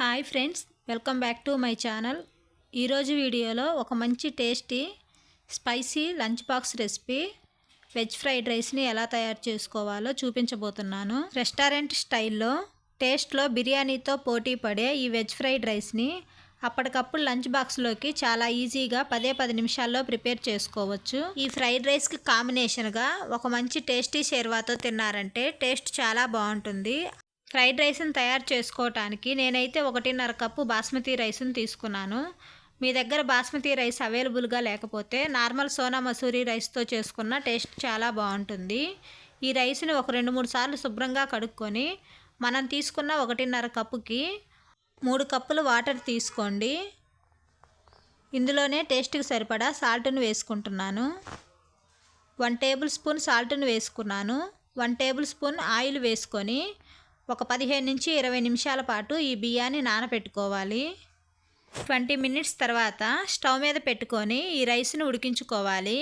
Hi friends welcome back to my channel. ఈరోజు వీడియోలో ఒక మంచి tasty spicy lunch box recipe veg fried రైస్ని ఎలా తయారు చేసుకోవాలో చూపించబోతున్నాను. రెస్టారెంట్ స్టైల్లో టేస్ట్లో బిర్యానీతో పోటీ పడే ఈ వెజ్ ఫ్రైడ్ రైస్ని అప్పటికప్పుడు లంచ్ బాక్స్లోకి చాలా ఈజీగా పదే పది నిమిషాల్లో ప్రిపేర్ చేసుకోవచ్చు. ఈ ఫ్రైడ్ రైస్కి కాంబినేషన్గా ఒక మంచి టేస్టీ షేర్వాతో తిన్నారంటే టేస్ట్ చాలా బాగుంటుంది. ఫ్రైడ్ రైస్ని తయారు చేసుకోవటానికి నేనైతే ఒకటిన్నర కప్పు బాస్మతి రైస్ని తీసుకున్నాను. మీ దగ్గర బాస్మతి రైస్ అవైలబుల్గా లేకపోతే నార్మల్ సోనా మసూరి రైస్తో చేసుకున్న టేస్ట్ చాలా బాగుంటుంది. ఈ రైస్ని ఒక రెండు మూడు సార్లు శుభ్రంగా కడుక్కొని మనం తీసుకున్న ఒకటిన్నర కప్పుకి మూడు కప్పులు వాటర్ తీసుకోండి. ఇందులోనే టేస్ట్కి సరిపడా సాల్ట్ను వేసుకుంటున్నాను. వన్ టేబుల్ స్పూన్ సాల్ట్ను వేసుకున్నాను. వన్ టేబుల్ స్పూన్ ఆయిల్ వేసుకొని ఒక పదిహేను నుంచి ఇరవై నిమిషాల పాటు ఈ బియ్యాన్ని నానబెట్టుకోవాలి ట్వంటీ మినిట్స్ తర్వాత స్టవ్ మీద పెట్టుకొని ఈ రైస్ను ఉడికించుకోవాలి.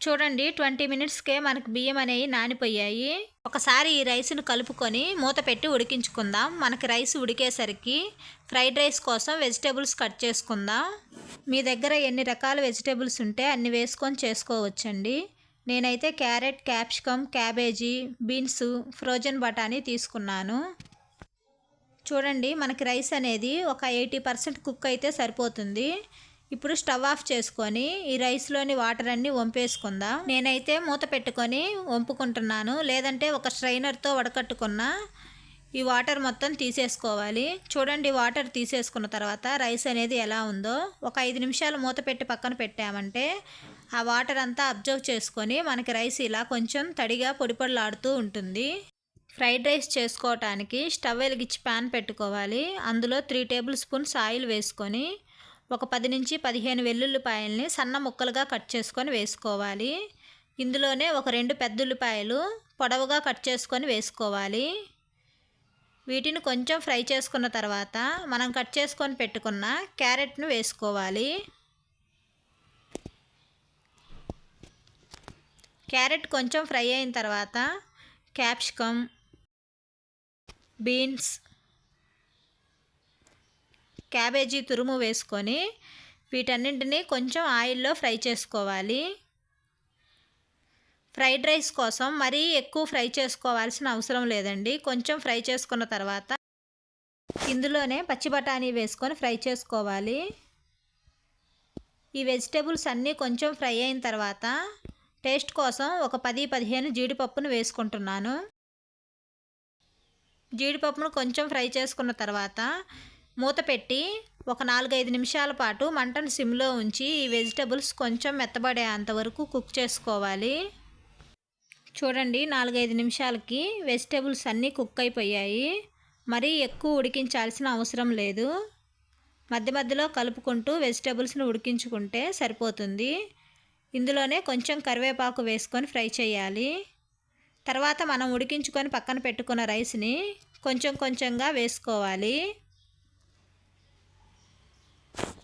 చూడండి ట్వంటీ మినిట్స్కే మనకు బియ్యం అనేవి నానిపోయాయి. ఒకసారి ఈ రైస్ను కలుపుకొని మూత పెట్టి ఉడికించుకుందాం. మనకి రైస్ ఉడికేసరికి ఫ్రైడ్ రైస్ కోసం వెజిటేబుల్స్ కట్ చేసుకుందాం. మీ దగ్గర ఎన్ని రకాల వెజిటేబుల్స్ ఉంటే అన్ని వేసుకొని చేసుకోవచ్చండి. నేనైతే carrot capsicum cabbage beans frozen బఠానీ తీసుకున్నాను. చూడండి మనకి రైస్ అనేది ఒక ఎయిటీ పర్సెంట్ కుక్ అయితే సరిపోతుంది. ఇప్పుడు స్టవ్ ఆఫ్ చేసుకొని ఈ రైస్లోని వాటర్ అన్నీ వంపేసుకుందాం. నేనైతే మూత పెట్టుకొని వంపుకుంటున్నాను. లేదంటే ఒక స్ట్రైనర్తో వడకట్టుకున్న ఈ వాటర్ మొత్తం తీసేసుకోవాలి. చూడండి వాటర్ తీసేసుకున్న తర్వాత రైస్ అనేది ఎలా ఉందో. ఒక ఐదు నిమిషాలు మూత పెట్టి పక్కన పెట్టామంటే ఆ వాటర్ అంతా అబ్జర్వ్ చేసుకొని మనకి రైస్ ఇలా కొంచెం తడిగా పొడిపొడలాడుతూ ఉంటుంది. ఫ్రైడ్ రైస్ చేసుకోవటానికి స్టవ్ వెలిగించి ప్యాన్ పెట్టుకోవాలి. అందులో త్రీ టేబుల్ స్పూన్స్ ఆయిల్ వేసుకొని ఒక పది నుంచి పదిహేను వెల్లుల్లిపాయల్ని సన్న ముక్కలుగా కట్ చేసుకొని వేసుకోవాలి. ఇందులోనే ఒక రెండు పెద్ద ఉల్లిపాయలు పొడవుగా కట్ చేసుకొని వేసుకోవాలి. వీటిని కొంచెం ఫ్రై చేసుకున్న తర్వాత మనం కట్ చేసుకొని పెట్టుకున్న క్యారెట్ను వేసుకోవాలి. క్యారెట్ కొంచెం ఫ్రై అయిన తర్వాత క్యాప్సికమ్ బీన్స్ క్యాబేజీ తురుము వేసుకొని వీటన్నింటినీ కొంచెం ఆయిల్లో ఫ్రై చేసుకోవాలి. ఫ్రైడ్ రైస్ కోసం మరీ ఎక్కువ ఫ్రై చేసుకోవాల్సిన అవసరం లేదండి. కొంచెం ఫ్రై చేసుకున్న తర్వాత ఇందులోనే పచ్చి బఠానీ వేసుకొని ఫ్రై చేసుకోవాలి. ఈ వెజిటేబుల్స్ అన్నీ కొంచెం ఫ్రై అయిన తర్వాత టేస్ట్ కోసం ఒక పది పదిహేను జీడిపప్పును వేసుకుంటున్నాను. జీడిపప్పును కొంచెం ఫ్రై చేసుకున్న తర్వాత మూత పెట్టి ఒక నాలుగైదు నిమిషాల పాటు మంటను సిమ్లో ఉంచి ఈ వెజిటబుల్స్ కొంచెం మెత్తబడే అంతవరకు కుక్ చేసుకోవాలి. చూడండి నాలుగైదు నిమిషాలకి వెజిటేబుల్స్ అన్నీ కుక్ అయిపోయాయి. మరీ ఎక్కువ ఉడికించాల్సిన అవసరం లేదు. మధ్య మధ్యలో కలుపుకుంటూ వెజిటేబుల్స్ని ఉడికించుకుంటే సరిపోతుంది. ఇందులోనే కొంచెం కరివేపాకు వేసుకొని ఫ్రై చేయాలి. తర్వాత మనం ఉడికించుకొని పక్కన పెట్టుకున్న రైస్ని కొంచెం కొంచెంగా వేసుకోవాలి.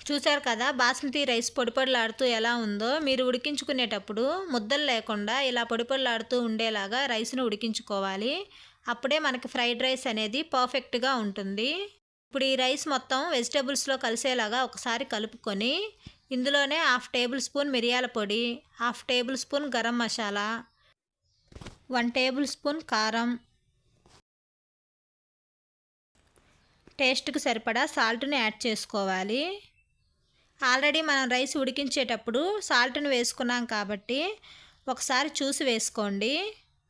చూసారు కదా బాస్మతి రైస్ పొడిపొడిలాడుతూ ఎలా ఉందో. మీరు ఉడికించుకునేటప్పుడు ముద్దలు లేకుండా ఇలా పొడిపొడలాడుతూ ఉండేలాగా రైస్ను ఉడికించుకోవాలి. అప్పుడే మనకి ఫ్రైడ్ రైస్ అనేది పర్ఫెక్ట్గా ఉంటుంది. ఇప్పుడు ఈ రైస్ మొత్తం వెజిటేబుల్స్లో కలిసేలాగా ఒకసారి కలుపుకొని ఇందులోనే హాఫ్ టేబుల్ స్పూన్ మిరియాల పొడి half tablespoon garam masala one tablespoon కారం. టేస్ట్కి సరిపడా సాల్ట్ని యాడ్ చేసుకోవాలి. ఆల్రెడీ మనం రైస్ ఉడికించేటప్పుడు సాల్ట్ని వేసుకున్నాం కాబట్టి ఒకసారి చూసి వేసుకోండి.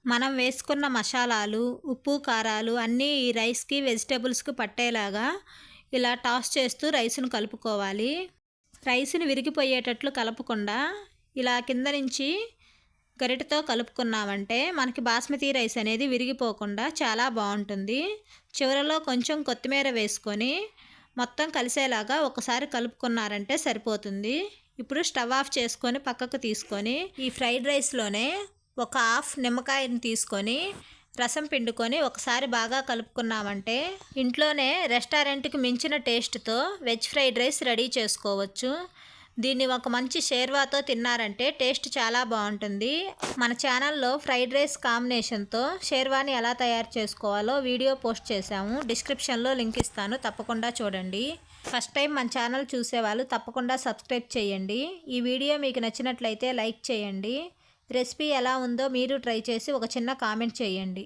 మనం వేసుకున్న మసాలాలు ఉప్పు కారాలు అన్నీ ఈ రైస్కి వెజిటేబుల్స్కి పట్టేలాగా ఇలా టాస్ చేస్తూ రైస్ను కలుపుకోవాలి. రైస్ని విరిగిపోయేటట్లు కలపకుండా ఇలా కింద నుంచి గరిటతో కలుపుకున్నామంటే మనకి బాస్మతి రైస్ అనేది విరిగిపోకుండా చాలా బాగుంటుంది. చివరలో కొంచెం కొత్తిమీర వేసుకొని మొత్తం కలిసేలాగా ఒకసారి కలుపుకున్నారంటే సరిపోతుంది. ఇప్పుడు స్టవ్ ఆఫ్ చేసుకొని పక్కకు తీసుకొని ఈ ఫ్రైడ్ రైస్లోనే ఒక హాఫ్ నిమ్మకాయని తీసుకొని రసం పిండుకొని ఒకసారి బాగా కలుపుకున్నామంటే ఇంట్లోనే రెస్టారెంట్కి మించిన టేస్ట్తో వెజ్ ఫ్రైడ్ రైస్ రెడీ చేసుకోవచ్చు. దీన్ని ఒక మంచి షేర్వాతో తిన్నారంటే టేస్ట్ చాలా బాగుంటుంది. మన ఛానల్లో ఫ్రైడ్ రైస్ కాంబినేషన్తో షేర్వాని ఎలా తయారు చేసుకోవాలో వీడియో పోస్ట్ చేశాము. డిస్క్రిప్షన్లో లింక్ ఇస్తాను తప్పకుండా చూడండి. ఫస్ట్ టైం మన ఛానల్ చూసేవాళ్ళు తప్పకుండా సబ్స్క్రైబ్ చేయండి. ఈ వీడియో మీకు నచ్చినట్లయితే లైక్ చేయండి. రెసిపీ ఎలా ఉందో మీరు ట్రై చేసి ఒక చిన్న కామెంట్ చేయండి.